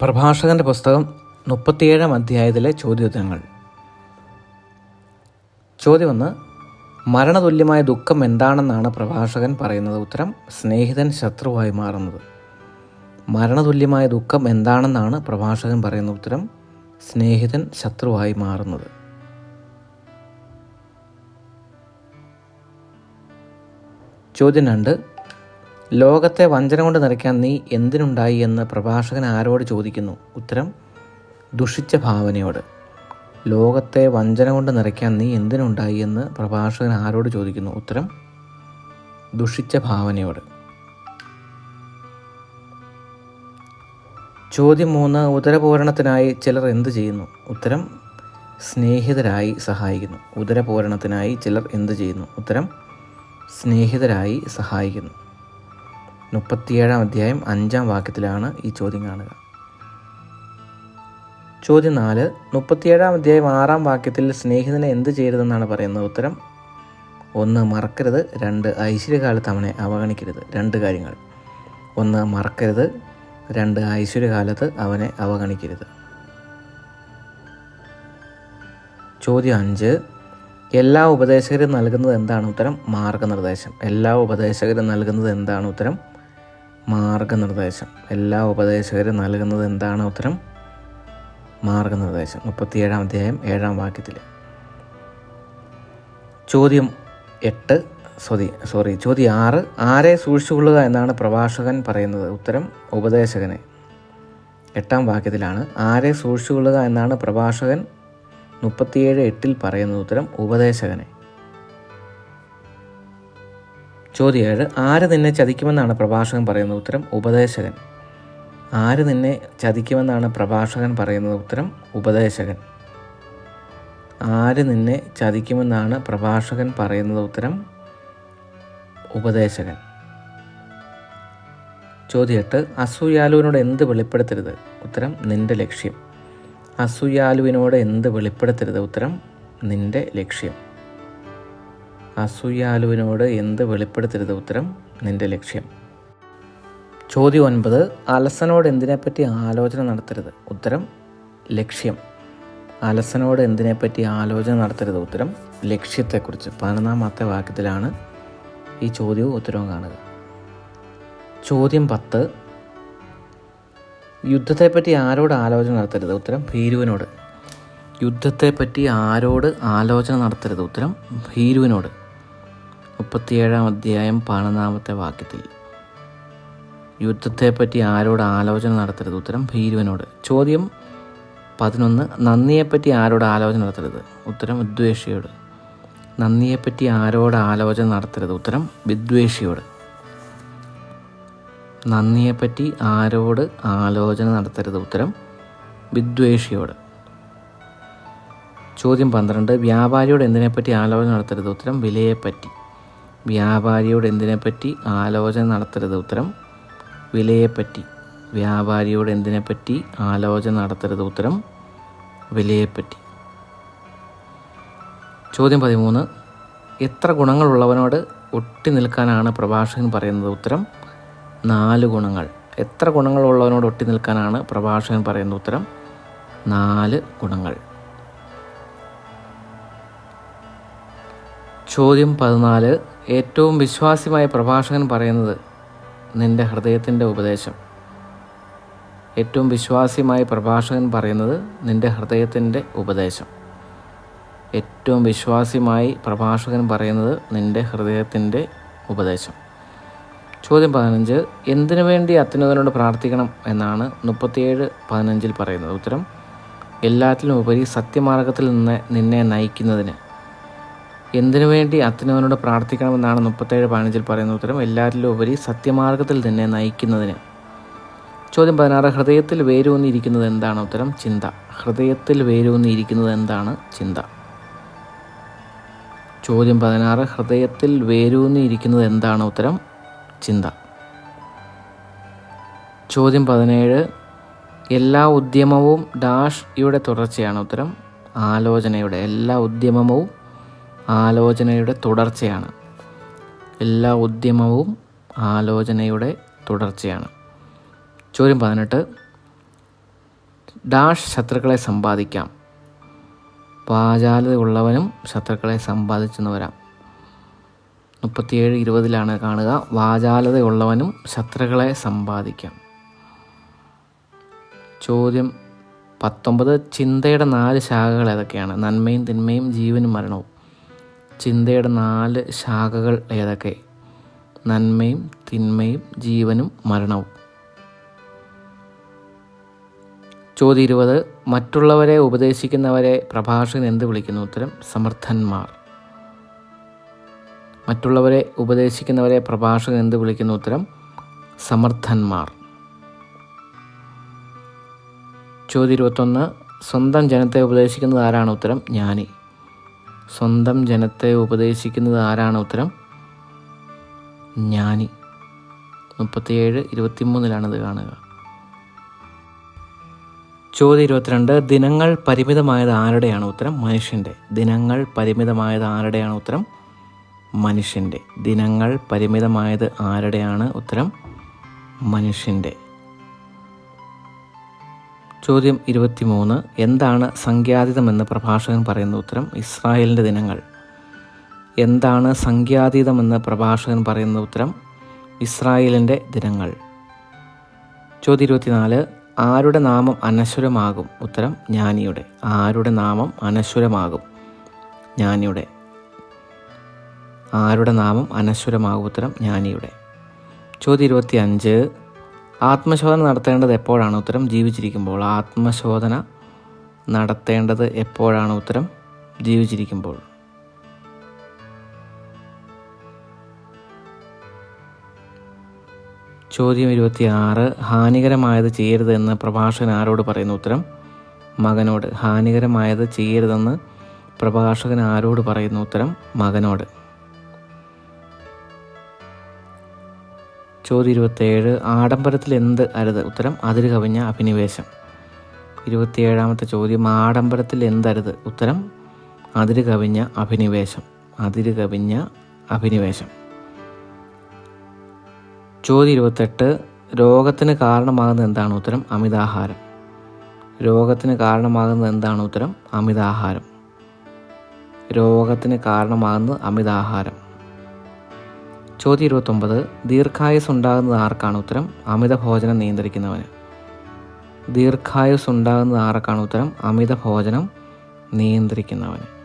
പ്രഭാഷകന്റെ പുസ്തകം മുപ്പത്തിയേഴാം അധ്യായത്തിലെ ചോദ്യോത്തരങ്ങൾ ചോദ്യം ഒന്ന് മരണതുല്യമായ ദുഃഖം എന്താണെന്നാണ് പ്രഭാഷകൻ പറയുന്നത് ഉത്തരം സ്നേഹിതൻ ശത്രുവായി മാറുന്നത്. മരണതുല്യമായ ദുഃഖം എന്താണെന്നാണ് പ്രഭാഷകൻ പറയുന്ന ഉത്തരം സ്നേഹിതൻ ശത്രുവായി മാറുന്നത്. ചോദ്യം രണ്ട് ലോകത്തെ വഞ്ചന കൊണ്ട് നിറയ്ക്കാൻ നീ എന്തിനുണ്ടായി എന്ന് പ്രഭാഷകൻ ആരോട് ചോദിക്കുന്നു? ഉത്തരം ദുഷിച്ച ഭാവനയോട്. ലോകത്തെ വഞ്ചന കൊണ്ട് നിറയ്ക്കാൻ നീ എന്തിനുണ്ടായി എന്ന് പ്രഭാഷകൻ ആരോട് ചോദിക്കുന്നു? ഉത്തരം ദുഷിച്ച ഭാവനയോട്. ചോദ്യം മൂന്ന് ഉദരപൂരണത്തിനായി ചിലർ എന്ത് ചെയ്യുന്നു? ഉത്തരം സ്നേഹിതരായി സഹായിക്കുന്നു. ഉദരപൂരണത്തിനായി ചിലർ എന്ത് ചെയ്യുന്നു? ഉത്തരം സ്നേഹിതരായി സഹായിക്കുന്നു. മുപ്പത്തിയേഴാം അധ്യായം അഞ്ചാം വാക്യത്തിലാണ് ഈ ചോദ്യം കാണുക. ചോദ്യം നാല് മുപ്പത്തിയേഴാം അധ്യായം ആറാം വാക്യത്തിൽ സ്നേഹിതനെ എന്ത് ചെയ്യരുതെന്നാണ് പറയുന്നത്? ഉത്തരം ഒന്ന് മറക്കരുത്. രണ്ട് ഐശ്വര്യകാലത്ത് അവനെ അവഗണിക്കരുത്. രണ്ട് കാര്യങ്ങൾ. ഒന്ന് മറക്കരുത്. രണ്ട് ഐശ്വര്യകാലത്ത് അവനെ അവഗണിക്കരുത്. ചോദ്യം അഞ്ച് എല്ലാ ഉപദേശകരും നൽകുന്നത് എന്താണ് ഉത്തരം? മാർഗനിർദ്ദേശം. എല്ലാ ഉപദേശകരും നൽകുന്നത് എന്താണ് ഉത്തരം? മാർഗനിർദ്ദേശം. എല്ലാ ഉപദേശകരും നൽകുന്നത് എന്താണ് ഉത്തരം? മാർഗനിർദ്ദേശം. മുപ്പത്തിയേഴാം അധ്യായം ഏഴാം വാക്യത്തിൽ. ചോദ്യം എട്ട് സോറി സോറി ചോദ്യം ആറ് ആരെ സൂക്ഷിച്ചുകൊള്ളുക എന്നാണ് പ്രഭാഷകൻ പറയുന്നത്. ഉത്തരം ഉപദേശകനെ. എട്ടാം വാക്യത്തിലാണ്. ആരെ സൂക്ഷിച്ചുകൊള്ളുക എന്നാണ് പ്രഭാഷകൻ മുപ്പത്തിയേഴ് എട്ടിൽ പറയുന്നത്. ഉത്തരം ഉപദേശകനെ. ചോദ്യം ഏഴ് ആര് നിന്നെ ചതിക്കുമെന്നാണ് പ്രഭാഷകൻ പറയുന്നത് ഉത്തരം ഉപദേശകൻ. ആര് നിന്നെ ചതിക്കുമെന്നാണ് പ്രഭാഷകൻ പറയുന്നത് ഉത്തരം ഉപദേശകൻ. ആര് നിന്നെ ചതിക്കുമെന്നാണ് പ്രഭാഷകൻ പറയുന്നത് ഉത്തരം ഉപദേശകൻ. ചോദ്യം എട്ട് അസൂയാലുവിനോട് എന്ത് വെളിപ്പെടുത്തരുത്? ഉത്തരം നിന്റെ ലക്ഷ്യം. അസൂയാലുവിനോട് എന്ത് വെളിപ്പെടുത്തരുത്? ഉത്തരം നിന്റെ ലക്ഷ്യം. അസൂയാലുവിനോട് എന്ത് വെളിപ്പെടുത്തരുത് ഉത്തരം നിന്റെ ലക്ഷ്യം. ചോദ്യം ഒൻപത് അലസനോട് എന്തിനെപ്പറ്റി ആലോചന നടത്തരുത്? ഉത്തരം ലക്ഷ്യം. അലസനോട് എന്തിനെപ്പറ്റി ആലോചന നടത്തരുത്? ഉത്തരം ലക്ഷ്യത്തെക്കുറിച്ച്. പതിനൊന്നാമത്തെ വാക്യത്തിലാണ് ഈ ചോദ്യവും ഉത്തരവും കാണുക. ചോദ്യം പത്ത് യുദ്ധത്തെപ്പറ്റി ആരോട് ആലോചന നടത്തരുത്? ഉത്തരം ഭീരുവിനോട്. യുദ്ധത്തെപ്പറ്റി ആരോട് ആലോചന നടത്തരുത്? ഉത്തരം ഭീരുവിനോട്. മുപ്പത്തിയേഴാം അധ്യായം പതിനൊന്നാമത്തെ വാക്യത്തിൽ. യുദ്ധത്തെപ്പറ്റി ആരോട് ആലോചന നടത്തരുത്? ഉത്തരം ഭീരുവനോട്. ചോദ്യം പതിനൊന്ന് നന്ദിയെപ്പറ്റി ആരോട് ആലോചന നടത്തരുത്? ഉത്തരം വിദ്വേഷിയോട്. നന്ദിയെപ്പറ്റി ആരോട് ആലോചന നടത്തരുത്? ഉത്തരം വിദ്വേഷിയോട്. നന്ദിയെപ്പറ്റി ആരോട് ആലോചന നടത്തരുത്? ഉത്തരം വിദ്വേഷിയോട്. ചോദ്യം പന്ത്രണ്ട് വ്യാപാരിയോട് എന്തിനെപ്പറ്റി ആലോചന നടത്തരുത്? ഉത്തരം വിലയെപ്പറ്റി. വ്യാപാരിയോട് എന്തിനെപ്പറ്റി ആലോചന നടത്തരുത്? ഉത്തരം വിലയെപ്പറ്റി. വ്യാപാരിയോട് എന്തിനെപ്പറ്റി ആലോചന നടത്തരുത്? ഉത്തരം വിലയെപ്പറ്റി. ചോദ്യം പതിമൂന്ന്. എത്ര ഗുണങ്ങളുള്ളവനോട് ഒട്ടി നിൽക്കാനാണ് പ്രഭാഷകൻ പറയുന്നത്? ഉത്തരം നാല് ഗുണങ്ങൾ. എത്ര ഗുണങ്ങളുള്ളവനോട് ഒട്ടി നിൽക്കാനാണ് പ്രഭാഷകൻ പറയുന്നത്? ഉത്തരം നാല് ഗുണങ്ങൾ. ചോദ്യം പതിനാല്. ഏറ്റവും വിശ്വാസ്യമായ പ്രഭാഷകൻ പറയുന്നത് നിന്റെ ഹൃദയത്തിന്റെ ഉപദേശം. ഏറ്റവും വിശ്വാസ്യമായ പ്രഭാഷകൻ പറയുന്നത് നിന്റെ ഹൃദയത്തിന്റെ ഉപദേശം. ഏറ്റവും വിശ്വാസ്യമായി പ്രഭാഷകൻ പറയുന്നത് നിന്റെ ഹൃദയത്തിന്റെ ഉപദേശം. ചോദ്യം പതിനഞ്ച് എന്തിനു വേണ്ടി അത്യുന്നതനോട് പ്രാർത്ഥിക്കണം എന്നാണ് മുപ്പത്തിയേഴ് പതിനഞ്ചിൽ പറയുന്നത്. ഉത്തരം എല്ലാറ്റിലും ഉപരി സത്യമാർഗത്തിൽ നിന്ന് നിന്നെ നയിക്കുന്നതിന്. എന്തിനു വേണ്ടി അത്യുന്നതനോട് പ്രാർത്ഥിക്കണമെന്നാണ് മുപ്പത്തേഴ് പതിനഞ്ചിൽ പറയുന്ന ഉത്തരം. എല്ലാവരിലും ഉപരി സത്യമാർഗത്തിൽ തന്നെ നയിക്കുന്നതിന്. ചോദ്യം പതിനാറ് ഹൃദയത്തിൽ വേരൂന്നിരിക്കുന്നത് എന്താണ് ഉത്തരം? ചിന്ത. ഹൃദയത്തിൽ വേരൂന്നിരിക്കുന്നത് എന്താണ്? ചിന്ത. ചോദ്യം പതിനാറ് ഹൃദയത്തിൽ വേരൂന്നിരിക്കുന്നത് എന്താണ് ഉത്തരം? ചിന്ത. ചോദ്യം പതിനേഴ് എല്ലാ ഉദ്യമവും ഡാഷ് യുടെ തുടർച്ചയാണ് ഉത്തരം. ആലോചനയുടെ എല്ലാ ഉദ്യമവും ആലോചനയുടെ തുടർച്ചയാണ്. എല്ലാ ഉദ്യമവും ആലോചനയുടെ തുടർച്ചയാണ്. ചോദ്യം പതിനെട്ട്. ഡാഷ് ശത്രുക്കളെ സമ്പാദിക്കാം. വാചാലതയുള്ളവനും ശത്രുക്കളെ സമ്പാദിച്ചെന്ന് വരാം മുപ്പത്തിയേഴ് ഇരുപതിലാണ് കാണുക. വാചാലതയുള്ളവനും ശത്രുക്കളെ സമ്പാദിക്കാം. ചോദ്യം പത്തൊമ്പത്. ചിന്തയുടെ നാല് ശാഖകൾ ഏതൊക്കെയാണ്? നന്മയും തിന്മയും ജീവനും മരണവും. ചിന്തയുടെ നാല് ശാഖകൾ ഏതൊക്കെ? നന്മയും തിന്മയും ജീവനും മരണവും. ചോദ്യം ഇരുപത്. മറ്റുള്ളവരെ ഉപദേശിക്കുന്നവരെ പ്രഭാഷകൻ എന്ത് വിളിക്കുന്നു? ഉത്തരം സമർത്ഥന്മാർ. മറ്റുള്ളവരെ ഉപദേശിക്കുന്നവരെ പ്രഭാഷകൻ എന്ത് വിളിക്കുന്നു? ഉത്തരം സമർത്ഥന്മാർ. ചോദ്യം ഇരുപത്തൊന്ന്. സ്വന്തം ജനത്തെ ഉപദേശിക്കുന്നത് ആരാണ്? ഉത്തരം ജ്ഞാനി സ്വന്തം ജനത്തെ ഉപദേശിക്കുന്നത് ആരാണ് ഉത്തരം? ജ്ഞാനി മുപ്പത്തിയേഴ് ഇരുപത്തിമൂന്നിലാണിത് കാണുക. ചോദ്യം ഇരുപത്തിരണ്ട് ദിനങ്ങൾ പരിമിതമായത് ആരുടെയാണ് ഉത്തരം? മനുഷ്യന്റെ. ദിനങ്ങൾ പരിമിതമായത് ആരുടെയാണ് ഉത്തരം? മനുഷ്യന്റെ. ദിനങ്ങൾ പരിമിതമായത് ആരുടെയാണ് ഉത്തരം? മനുഷ്യന്റെ. ചോദ്യം ഇരുപത്തിമൂന്ന്. എന്താണ് സംഖ്യാതീതമെന്ന് പ്രഭാഷകൻ പറയുന്ന ഉത്തരം ഇസ്രായേലിന്റെ ദിനങ്ങൾ. എന്താണ് സംഖ്യാതീതമെന്ന് പ്രഭാഷകൻ പറയുന്ന ഉത്തരം ഇസ്രായേലിന്റെ ദിനങ്ങൾ. ചോദ്യം ഇരുപത്തിനാല്. ആരുടെ നാമം അനശ്വരമാകും? ഉത്തരം ജ്ഞാനിയുടെ. ആരുടെ നാമം അനശ്വരമാകും? ജ്ഞാനിയുടെ. ആരുടെ നാമം അനശ്വരമാകും? ഉത്തരം ജ്ഞാനിയുടെ. ചോദ്യം ഇരുപത്തി അഞ്ച് ആത്മശോധന നടത്തേണ്ടത് എപ്പോഴാണ് ഉത്തരം? ജീവിച്ചിരിക്കുമ്പോൾ. ആത്മശോധന നടത്തേണ്ടത് എപ്പോഴാണ് ഉത്തരം? ജീവിച്ചിരിക്കുമ്പോൾ. ചോദ്യം ഇരുപത്തി ആറ് ഹാനികരമായത് ചെയ്യരുതെന്ന് പ്രഭാഷകൻ ആരോട് പറയുന്ന ഉത്തരം? മകനോട്. ഹാനികരമായത് ചെയ്യരുതെന്ന് പ്രഭാഷകൻ ആരോട് പറയുന്ന ഉത്തരം? മകനോട്. ചോദ്യം ഇരുപത്തേഴ് ആഡംബരത്തിൽ എന്ത് അരുത്? ഉത്തരം അതിര് കവിഞ്ഞ അഭിനിവേശം. ഇരുപത്തിയേഴാമത്തെ ചോദ്യം ആഡംബരത്തിൽ എന്തരുത് ഉത്തരം അതിര് കവിഞ്ഞ അഭിനിവേശം. അതിര് കവിഞ്ഞ അഭിനിവേശം. ചോദ്യം ഇരുപത്തെട്ട് രോഗത്തിന് കാരണമാകുന്നത് എന്താണ്? ഉത്തരം അമിതാഹാരം. രോഗത്തിന് കാരണമാകുന്നത് എന്താണ്? ഉത്തരം അമിതാഹാരം. രോഗത്തിന് കാരണമാകുന്നത് അമിതാഹാരം. ചോദ്യം ഇരുപത്തൊമ്പത് ദീർഘായുസ് ഉണ്ടാകുന്നത് ആർക്കാണ് ഉത്തരം? അമിത ഭോജനം നിയന്ത്രിക്കുന്നവന്. ദീർഘായുസ് ഉണ്ടാകുന്നത് ആർക്കാണ് ഉത്തരം? അമിത ഭോജനം നിയന്ത്രിക്കുന്നവന്.